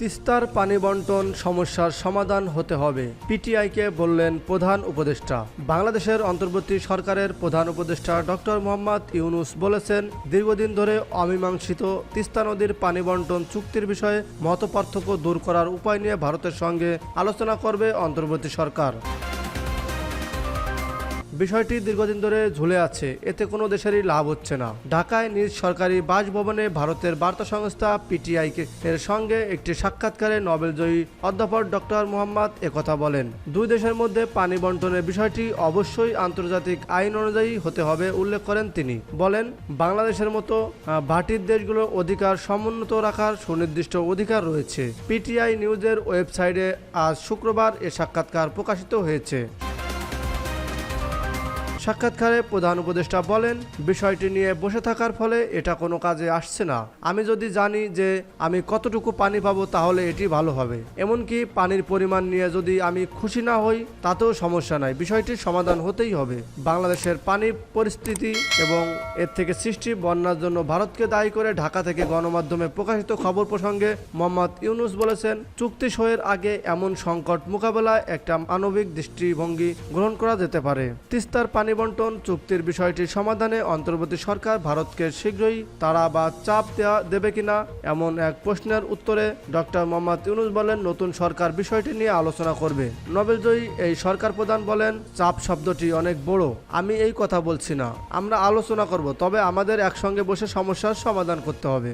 তিস্তার পানি বন্টন সমস্যার সমাধান হতে হবে। পিটিআইকে বললেন প্রধান উপদেষ্টা। বাংলাদেশের অন্তর্বর্তী সরকারের প্রধান উপদেষ্টা ডক্টর মোহাম্মদ ইউনুস বলেছেন, দীর্ঘদিন ধরে অমীমাংসিত তিস্তা নদীর পানি বন্টন চুক্তির বিষয়ে মতপার্থক্য দূর করার উপায় নিয়ে ভারতের সঙ্গে আলোচনা করবে অন্তর্বর্তী সরকার। বিষয়টি দীর্ঘদিন ধরে ঝুলে আছে। এতে কোনো দেশেরই লাভ হচ্ছে না। ঢাকায় নিজ সরকারি বাসভবনে ভারতের বার্তা সংস্থা পিটিআই এর সঙ্গে একটি সাক্ষাৎকারে নোবেলজয়ী অধ্যাপক ডক্টর মোহাম্মদ একথা বলেন, দুই দেশের মধ্যে পানি বন্টনের বিষয়টি অবশ্যই আন্তর্জাতিক আইন অনুযায়ী হতে হবে উল্লেখ করেন তিনি। বলেন, বাংলাদেশের মতো ভাটির দেশগুলোর অধিকার সমুন্নত রাখার সুনির্দিষ্ট অধিকার রয়েছে। পিটিআই নিউজের ওয়েবসাইটে আজ শুক্রবার এ সাক্ষাৎকার প্রকাশিত হয়েছে। সাক্ষাৎকারে প্রধান উপদেষ্টা বলেন, বিষয়টি নিয়ে বসে থাকার ফলে এটা কোনো কাজে আসছে না। আমি যদি জানি যে আমি কতটুকু পানি পাবো তাহলে এটি ভালো হবে। এমনকি পানির পরিমাণ নিয়ে যদি আমি খুশি না হই, তাতেও সমস্যা নাই। বিষয়টির সমাধান হতেই হবে। বাংলাদেশের পানির পরিস্থিতি এবং এর থেকে সৃষ্টি বন্যার জন্য ভারতকে দায়ী করে ঢাকা থেকে গণমাধ্যমে প্রকাশিত খবর প্রসঙ্গে মোহাম্মদ ইউনুস বলেছেন, চুক্তি সইয়ের আগে এমন সংকট মোকাবেলায় একটা মানবিক দৃষ্টিভঙ্গি গ্রহণ করা যেতে পারে। তিস্তার পানি বন্টন চুক্তির বিষয়টি সমাধানে অন্তর্বর্তী সরকার ভারতকে শীঘ্রই তারা বা চাপ দেওয়া দেবে কিনা এমন এক প্রশ্নের উত্তরে ডক্টর মোহাম্মদ ইউনুস বলেন, নতুন সরকার বিষয়টি নিয়ে আলোচনা করবে। নোবেলজয়ী এই সরকার প্রধান বলেন, চাপ শব্দটি অনেক বড়। আমি এই কথা বলছি না। আমরা আলোচনা করব, তবে আমাদের একসঙ্গে বসে সমস্যার সমাধান করতে হবে।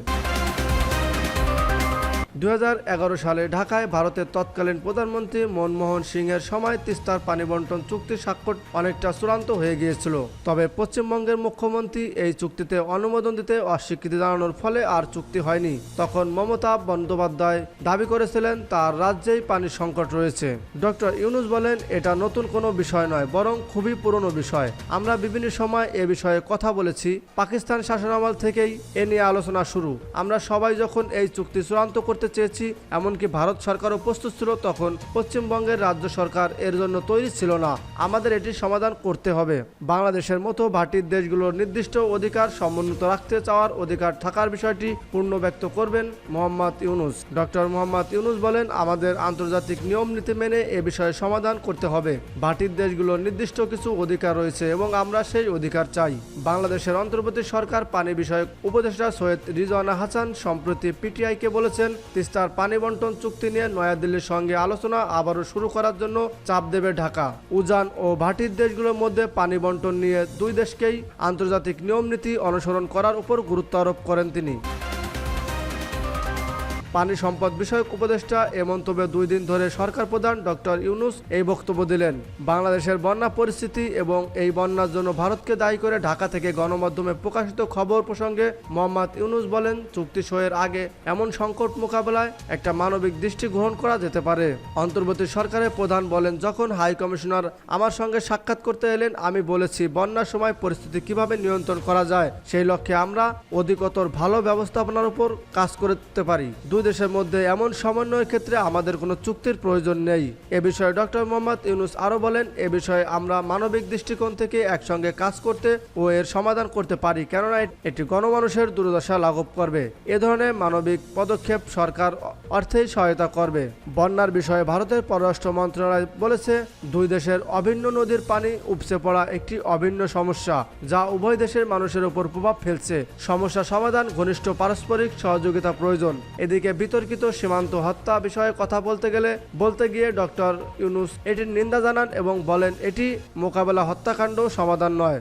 দু হাজার এগারো সালে ঢাকায় ভারতের তৎকালীন প্রধানমন্ত্রী মনমোহন সিংয়ের সময় তিস্তার পানি বন্টন চুক্তির স্বাক্ষর অনেকটা চূড়ান্ত হয়ে গিয়েছিল। তবে পশ্চিমবঙ্গের মুখ্যমন্ত্রী এই চুক্তিতে অনুমোদন দিতে অস্বীকৃতি জানানোর ফলে আর চুক্তি হয়নি। তখন মমতা বন্দ্যোপাধ্যায় দাবি করেছিলেন, তার রাজ্যেই পানির সংকট রয়েছে। ডক্টর ইউনুস বলেন, এটা নতুন কোনো বিষয় নয়, বরং খুবই পুরনো বিষয়। আমরা বিভিন্ন সময় এ বিষয়ে কথা বলেছি, পাকিস্তান শাসনামল থেকেই এ নিয়ে আলোচনা শুরু। আমরা সবাই যখন এই চুক্তি চূড়ান্ত করতে চেয়েছি, এমনকি ভারত সরকারও প্রস্তুত ছিল তখন। পশ্চিমবঙ্গের রাজ্য সরকার এর জন্য তৈরি ছিল না। আমাদের এটির সমাধান করতে হবে। বাংলাদেশের মতো ভাটির দেশগুলোর নির্দিষ্ট অধিকার সমুন্নত রাখতে চাওয়ার অধিকার থাকার বিষয়টি পূর্ণ ব্যক্ত করবেন মোহাম্মদ ইউনুস। ডক্টর মোহাম্মদ ইউনুস বলেন, আমাদের আন্তর্জাতিক নিয়ম নীতি মেনে এ বিষয়ে সমাধান করতে হবে। ভাটির দেশগুলোর নির্দিষ্ট কিছু অধিকার রয়েছে এবং আমরা সেই অধিকার চাই। বাংলাদেশের অন্তর্বর্তী সরকার পানি বিষয়ক উপদেষ্টা সৈয়দ রিজওয়ানা হাসান সম্প্রতি পিটিআইকে বলেছেন তিস্তার পানি বন্টন চুক্তি নিয়ে নয়াদিল্লির সঙ্গে আলোচনা আবারও শুরু করার জন্য চাপ দেবে ঢাকা। উজান ও ভাটির দেশগুলোর মধ্যে পানি বন্টন নিয়ে দুই দেশকেই আন্তর্জাতিক নিয়ম নীতি অনুসরণ করার উপর গুরুত্ব আরোপ করেন তিনি। পানি সম্পদ বিষয়ক উপদেষ্টা এ মন্তব্যে দুই দিন ধরে সরকার প্রধান ডক্টর ইউনুস এই বক্তব্য দিলেন। বাংলাদেশের বন্যা পরিস্থিতি এবং এই বন্যার জন্য ভারতকে দায়ী করে ঢাকা থেকে গণমাধ্যমে প্রকাশিত খবর প্রসঙ্গে মোহাম্মদ ইউনুস বলেন, চুক্তি সইয়ের আগে এমন সংকট মোকাবেলায় একটা মানবিক দৃষ্টি গ্রহণ করা যেতে পারে। অন্তর্বর্তী সরকারের প্রধান বলেন, যখন হাই কমিশনার আমার সঙ্গে সাক্ষাৎ করতে এলেন, আমি বলেছি বন্যার সময় পরিস্থিতি কীভাবে নিয়ন্ত্রণ করা যায়, সেই লক্ষ্যে আমরা অধিকতর ভালো ব্যবস্থাপনার উপর কাজ করতে পারি। দুই দেশের মধ্যে এমন সমন্বয়ের ক্ষেত্রে আমাদের কোনো চুক্তির প্রয়োজন নেই। এ বিষয়ে ডক্টর মোহাম্মদ ইউনুস আরও বলেন, এ বিষয়ে আমরা মানবিক দৃষ্টিকোণ থেকে একসঙ্গে কাজ করতে ও এর সমাধান করতে পারি, কেননা এটি গণমানুষের দুর্দশা লাঘব করবে। এ ধরনের মানবিক পদক্ষেপ সরকার অর্থেই সহায়তা করবে। বন্যার বিষয়ে ভারতের পররাষ্ট্র মন্ত্রণালয় বলেছে, দুই দেশের অভিন্ন নদীর পানি উপচে পড়া একটি অভিন্ন সমস্যা, যা উভয় দেশের মানুষের উপর প্রভাব ফেলছে। সমস্যা সমাধান ঘনিষ্ঠ পারস্পরিক সহযোগিতা প্রয়োজন। এদিকে বিতর্কিত সীমান্ত হত্যা বিষয়ে কথা বলতে গেলে বলতে গিয়ে ডক্টর ইউনুস এটির নিন্দা জানান এবং বলেন এটি মোকাবেলা হত্যাকাণ্ড সমাধান নয়।